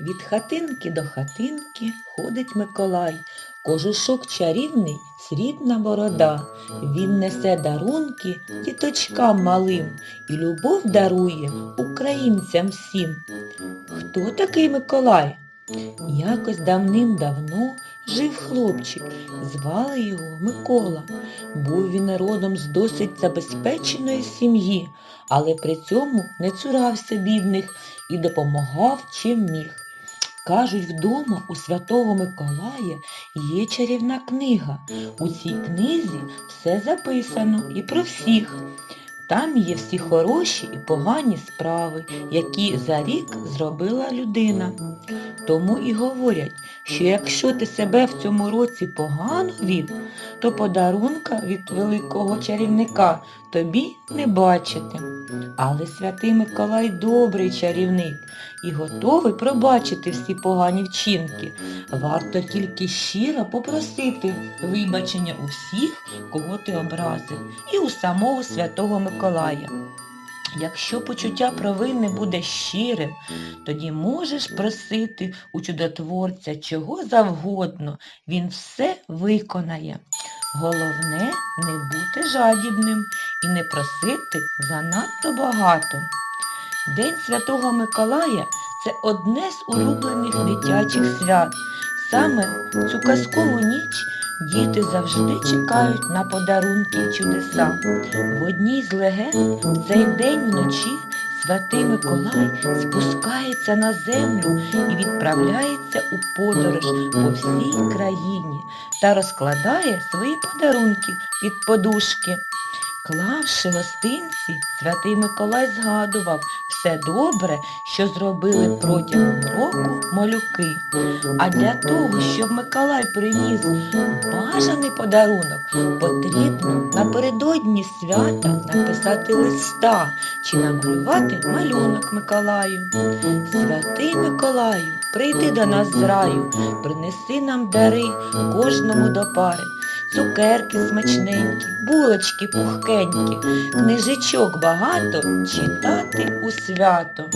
Від хатинки до хатинки ходить Миколай. Кожушок чарівний, срібна борода. Він несе дарунки діточкам малим і любов дарує українцям всім. Хто такий Миколай? Якось давним-давно жив хлопчик, звали його Микола. Був він родом з досить забезпеченої сім'ї, але при цьому не цурався бідних і допомагав чим міг. Кажуть, вдома у святого Миколая є чарівна книга. У цій книзі все записано і про всіх. Там є всі хороші і погані справи, які за рік зробила людина. Тому і говорять, що якщо ти себе в цьому році погано вів, то подарунка від великого чарівника тобі не бачити. Але святий Миколай добрий чарівник і готовий пробачити всі погані вчинки. Варто тільки щиро попросити вибачення у всіх, кого ти образив, і у самого святого Миколая. Якщо почуття провини буде щирим, тоді можеш просити у чудотворця чого завгодно, він все виконає. Головне не бути жадібним і не просити занадто багато. День Святого Миколая це одне з улюблених дитячих свят. Саме цю казкову ніч діти завжди чекають на подарунки чудеса. В одній з легенд цей день вночі Святий Миколай спускається на землю і відправляється у подорож по всій країні та розкладає свої подарунки під подушки. Клавши гостинці, святий Миколай згадував все добре, що зробили протягом року малюки. А для того, щоб Миколай приніс бажаний подарунок, потрібно напередодні свята написати листа чи намалювати малюнок Миколаю. Святий Миколаю, прийди до нас з раю, принеси нам дари кожному до пари. Цукерки смачненькі, булочки пухкенькі, книжечок багато читати у свято.